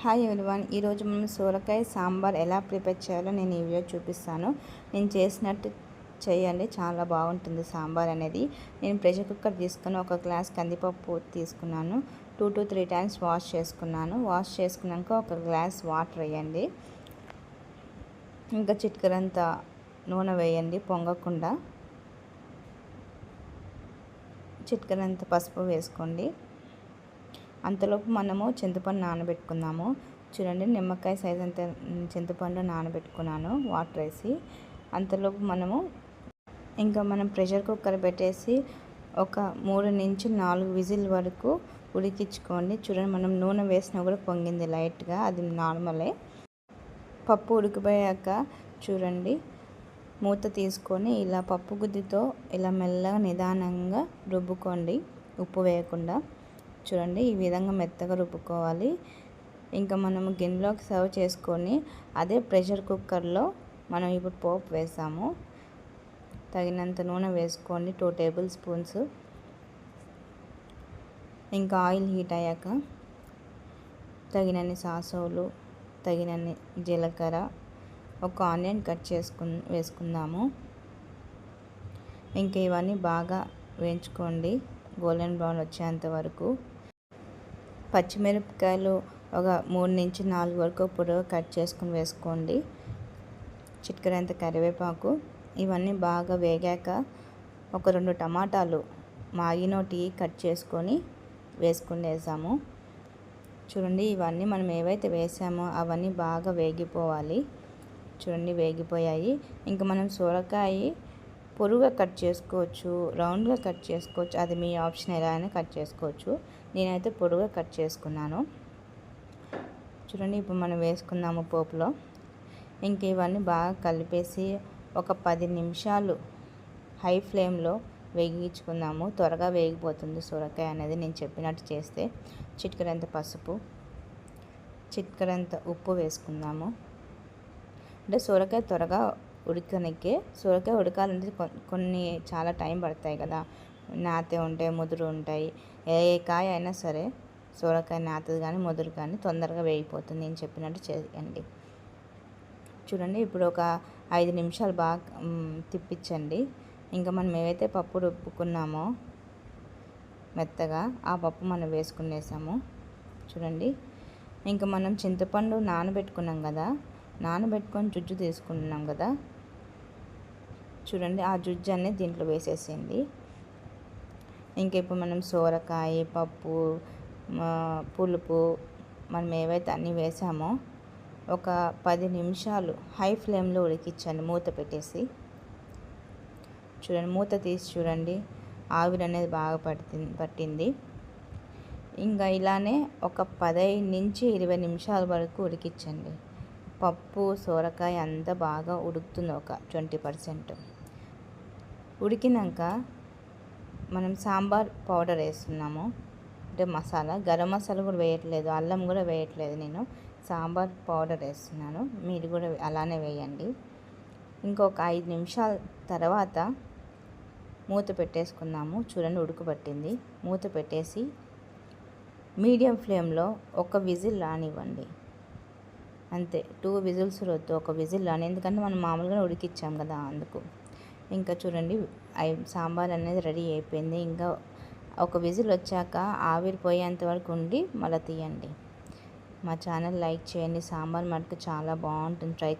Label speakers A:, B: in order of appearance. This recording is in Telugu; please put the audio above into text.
A: హాయ్ ఎవరివన్ ఈరోజు మనం సోరకాయ సాంబార్ ఎలా ప్రిపేర్ చేయాలో నేను ఈ వీడియో చూపిస్తాను. నేను చేసినట్టు చేయండి. చాలా బాగుంటుంది సాంబార్ అనేది. నేను ప్రెషర్ కుక్కర్ తీసుకుని ఒక గ్లాస్ కందిపప్పు తీసుకున్నాను. Two to three times wash చేసుకున్నాను. వాష్ చేసుకున్నాక ఒక గ్లాస్ వాటర్ వేయండి. ఇంకా చిట్కరంత నూనె వేయండి పొంగకుండా. చిట్కరంత పసుపు వేసుకోండి. అంతలోపు మనము చింతపండు నానబెట్టుకుందాము. చూడండి నిమ్మకాయ సైజ్ అంత చింతపండు నానబెట్టుకున్నాను వాటర్ వేసి. అంతలోపు మనము ఇంకా మనం ప్రెషర్ కుక్కర్ పెట్టేసి ఒక మూడు నుంచి నాలుగు విజిల్ వరకు ఉడికించుకోండి. చూడండి మనం నూనె వేసినా కూడా పొంగింది లైట్గా అది నార్మలే పప్పు ఉడికిపోయాక చూడండి మూత తీసుకొని ఇలా పప్పు గుద్దితో ఇలా మెల్లగా నిదానంగా రుబ్బుకోండి ఉప్పు వేయకుండా. చూడండి ఈ విధంగా మెత్తగా రుబ్బుకోవాలి. ఇంకా మనము గిన్నెలోకి సర్వ్ చేసుకొని అదే ప్రెషర్ కుక్కర్లో మనం ఇప్పుడు పోపు వేసాము. తగినంత నూనె వేసుకోండి టూ టేబుల్ స్పూన్స్. ఇంకా ఆయిల్ హీట్ అయ్యాక తగినన్ని సాసోలు తగినన్ని జీలకర్ర ఒక ఆనియన్ కట్ చేసుకు వేసుకుందాము. ఇంకా ఇవన్నీ బాగా వేయించుకోండి గోల్డెన్ బ్రౌన్ వచ్చేంత వరకు. పచ్చిమిరపకాయలు ఒక మూడు నుంచి నాలుగు వరకు పొడవు కట్ చేసుకుని వేసుకోండి. చిట్కరంత కరివేపాకు. ఇవన్నీ బాగా వేగాక ఒక రెండు టమాటాలు మాగినోటి కట్ చేసుకొని వేసుకుని వేసాము. చూడండి ఇవన్నీ మనం ఏవైతే వేసామో అవన్నీ బాగా వేగిపోవాలి. చూడండి వేగిపోయాయి. ఇంకా మనం సొరకాయ పొరుగా కట్ చేసుకోవచ్చు రౌండ్గా కట్ చేసుకోవచ్చు. అది మీ ఆప్షన్ ఎలా అయినా కట్ చేసుకోవచ్చు. నేనైతే పొడుగా కట్ చేసుకున్నాను. చూడండి ఇప్పుడు మనం వేసుకుందాము పోపులో. ఇంక ఇవన్నీ బాగా కలిపేసి ఒక పది నిమిషాలు హై ఫ్లేమ్లో వేగించుకుందాము. త్వరగా వేగిపోతుంది సొరకాయ అనేది. నేను చెప్పినట్టు చేస్తే చిట్కరంత పసుపు చిట్కరంత ఉప్పు వేసుకుందాము. అంటే సొరకాయ త్వరగా ఉడకనికే. సొరకాయ ఉడకాలంటే కొన్ని చాలా టైం పడతాయి కదా. నాతే ఉంటాయి ముదురు ఉంటాయి. ఏ కాయ అయినా సరే సొరకాయ నాతది కానీ ముదురు కానీ తొందరగా వేగిపోతుంది. నేను చెప్పినట్టు చేయండి. చూడండి ఇప్పుడు ఒక ఐదు నిమిషాలు బాగా తిప్పించండి. ఇంకా మనం ఏవైతే పప్పు రుబ్బుకున్నామో మెత్తగా ఆ పప్పు మనం వేసుకునేసాము. చూడండి. ఇంకా మనం చింతపండు నానబెట్టుకున్నాం కదా. నానబెట్టుకొని జుజ్జు తీసుకుంటున్నాం కదా. చూడండి ఆ జుజ్జు అనేది దీంట్లో వేసేసింది. ఇంకా ఇప్పుడు మనం సోరకాయ పప్పు పులుపు మనం ఏవైతే అన్నీ వేసామో ఒక పది నిమిషాలు హై ఫ్లేమ్లో ఉడికించండి మూత పెట్టేసి. చూడండి మూత తీసి చూడండి ఆవిరి అనేది బాగా పట్టింది పట్టింది. ఇంకా ఇలానే ఒక పదహైదు నుంచి ఇరవై నిమిషాల వరకు ఉడికించండి. పప్పు సోరకాయ అంతా బాగా ఉడుకుతుంది ఒక ట్వంటీ పర్సెంట్. ఉడికినాక మనం సాంబార్ పౌడర్ వేస్తున్నాము. అంటే మసాలా గరం మసాలా కూడా వేయట్లేదు అల్లం కూడా వేయట్లేదు నేను. సాంబార్ పౌడర్ వేస్తున్నాను మీరు కూడా అలానే వేయండి. ఇంకొక ఐదు నిమిషాల తర్వాత మూత పెట్టేసుకున్నాము చూడండి ఉడకబట్టింది మూత పెట్టేసి మీడియం ఫ్లేమ్లో ఒక విజిల్ రానివ్వండి. అంతే టూ విజిల్స్ రొద్దు ఒక విజిల్ రాని ఎందుకంటే మనం మామూలుగా ఉడికిచ్చాం కదా అందుకు. ఇంకా చూడండి సాంబార్ అనేది రెడీ అయిపోయింది. ఇంకా ఒక విజిల్ వచ్చాక ఆవిరిపోయేంత వరకు ఉండి మళ్ళీ తీయండి. మా ఛానల్ లైక్ చేయండి. సాంబార్ మటుకు చాలా బాగుంటుంది. ట్రై